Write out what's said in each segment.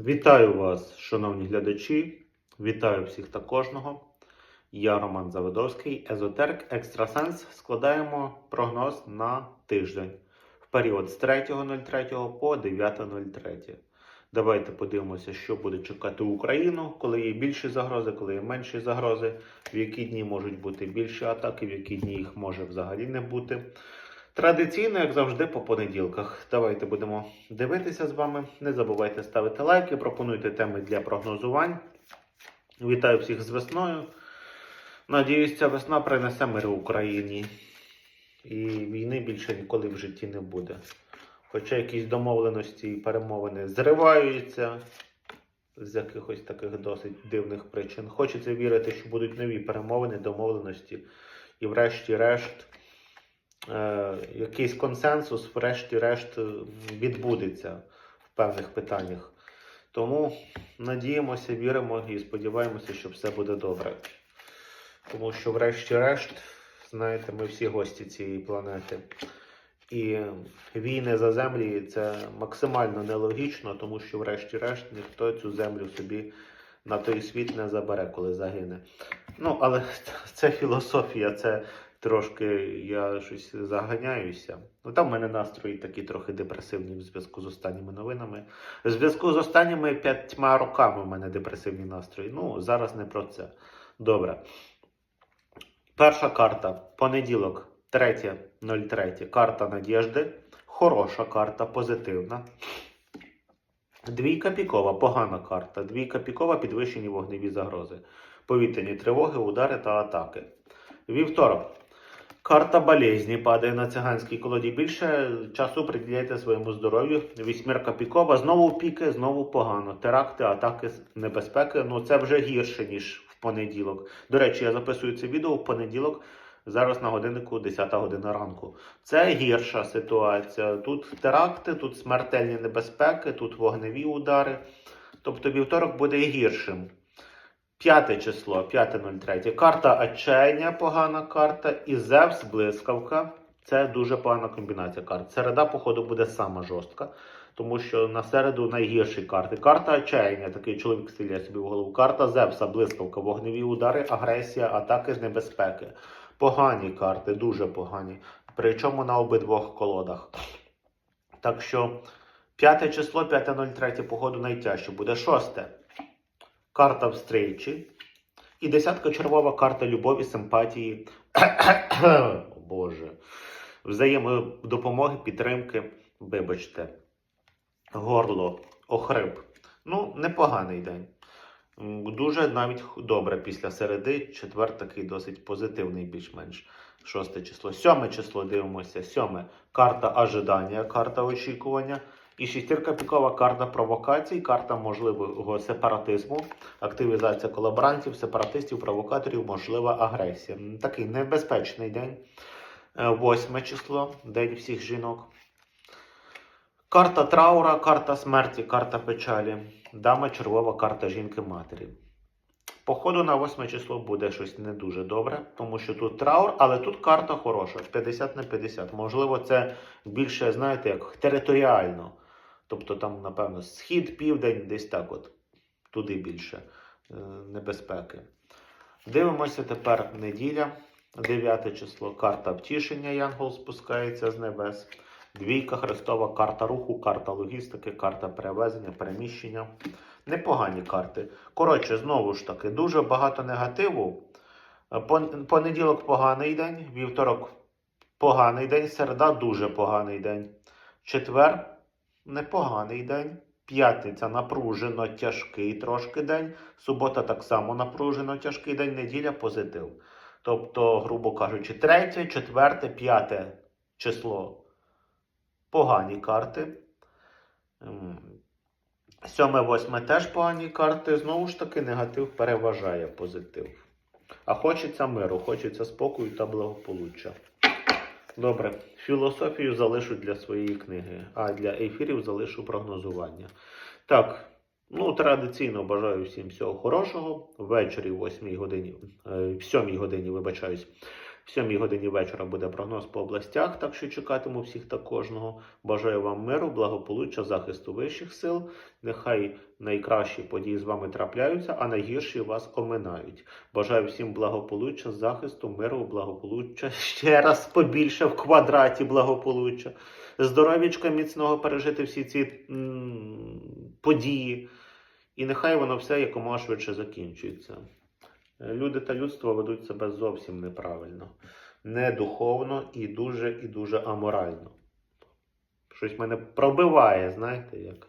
Вітаю вас, шановні глядачі. Вітаю всіх та кожного. Я Роман Заводовський, Езотерик Екстрасенс. Складаємо прогноз на тиждень в період з 3.03 по 9.03. Давайте подивимося, що буде чекати Україну, коли є більші загрози, коли є менші загрози, в які дні можуть бути більші атаки, в які дні їх може взагалі не бути. Традиційно, як завжди, по понеділках. Давайте будемо дивитися з вами. Не забувайте ставити лайки, пропонуйте теми для прогнозувань. Вітаю всіх з весною. Надіюсь, ця весна принесе мир Україні. І війни більше ніколи в житті не буде. Хоча якісь домовленості і перемовини зриваються з якихось таких досить дивних причин. Хочеться вірити, що будуть нові перемовини, домовленості. І врешті-решт е, якийсь консенсус, врешті-решт, е, відбудеться в певних питаннях. Тому надіємося, віримо і сподіваємося, що все буде добре. Тому що, врешті-решт, знаєте, ми всі гості цієї планети. І війни за землі це максимально нелогічно, тому що, врешті-решт, ніхто цю землю собі на той світ не забере, коли загине. Ну, але це філософія, це трошки я щось заганяюся. Ну там в мене настрої такі трохи депресивні в зв'язку з останніми новинами. В зв'язку з останніми п'ятьма роками в мене депресивні настрої. Ну, зараз не про це. Добре. Перша карта. Понеділок, 3.03. Карта надіжди. Хороша карта, позитивна. Двійка пікова, погана карта. Двійка пікова, підвищені вогневі загрози. Повітряні тривоги, удари та атаки. Вівторок. Карта болезні падає на циганській колоді. Більше часу приділяйте своєму здоров'ю. Вісьмірка пікова. Знову піки, знову погано. Теракти, атаки, небезпеки. Ну це вже гірше, ніж в понеділок. До речі, я записую це відео в понеділок. Зараз на годиннику 10 година ранку. Це гірша ситуація. Тут теракти, тут смертельні небезпеки, тут вогневі удари. Тобто вівторок буде гіршим. П'яте число, 5.03. Карта отчаяння, погана карта. І Зевс, блискавка. Це дуже погана комбінація карт. Середа, походу, буде сама жорстка, тому що на середу найгірші карти. Карта отчаяння, такий чоловік стріляє собі в голову. Карта Зевса, блискавка, вогневі удари, агресія, атаки з небезпеки. Погані карти, дуже погані. Причому на обидвох колодах. Так що 5 число, 5.03, походу, найтяжче буде. Шосте. Карта встречі. І десятка червова карта любові, симпатії. Боже. Взаємодопомоги, підтримки. Вибачте. Горло, охрип. Ну, непоганий день. Дуже навіть добре після середи. Четвер такий досить позитивний, більш-менш. Шосте число. Сьоме число дивимося. Сьоме. Карта ожидання, карта очікування. І шістірка пікова карта провокацій, карта можливого сепаратизму, активізація колаборантів, сепаратистів, провокаторів, можлива агресія. Такий небезпечний день. Е, Восьме число, день всіх жінок. Карта траура, карта смерті, карта печалі. Дама червова карта жінки-матері. Походу на 8 число буде щось не дуже добре, тому що тут траур, але тут карта хороша, 50 на 50. Можливо, це більше, знаєте, як територіально. Тобто там, напевно, схід, південь, десь так от. Туди більше е, небезпеки. Дивимося тепер неділя, 9 число, карта втішення, Янгол спускається з небес. Двійка Христова, карта руху, карта логістики, карта перевезення, переміщення. Непогані карти. Коротше, знову ж таки, дуже багато негативу. Понеділок поганий день, вівторок поганий день, середа дуже поганий день. Четвер непоганий день. П'ятниця напружено тяжкий трошки день. Субота так само напружено тяжкий день, неділя позитив. Тобто, грубо кажучи, третє, четверте, п'яте число погані карти. М, Сьоме, восьме теж погані карти. Знову ж таки, негатив переважає позитив. А хочеться миру, хочеться спокою та благополуччя. Добре, філософію залишу для своєї книги, а для ефірів залишу прогнозування. Так, ну традиційно бажаю всім всього хорошого. Ввечері, в 8 годині, е, в 7 годині, вибачаюсь, В 7 годині вечора буде прогноз по областях, так що чекатиму всіх та кожного. Бажаю вам миру, благополуччя, захисту вищих сил. Нехай найкращі події з вами трапляються, а найгірші вас оминають. Бажаю всім благополуччя, захисту, миру, благополуччя. Ще раз побільше в квадраті благополуччя. Здоров'ячка міцного пережити всі ці м, події. І нехай воно все якомога швидше закінчується. Люди та людство ведуть себе зовсім неправильно, недуховно і дуже і дуже аморально. Щось мене пробиває, знаєте, як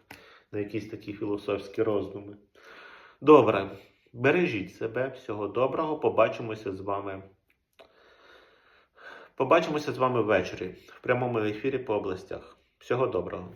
на якісь такі філософські роздуми. Добре, бережіть себе, всього доброго. Побачимося з вами. Побачимося з вами ввечері в прямому ефірі по областях. Всього доброго.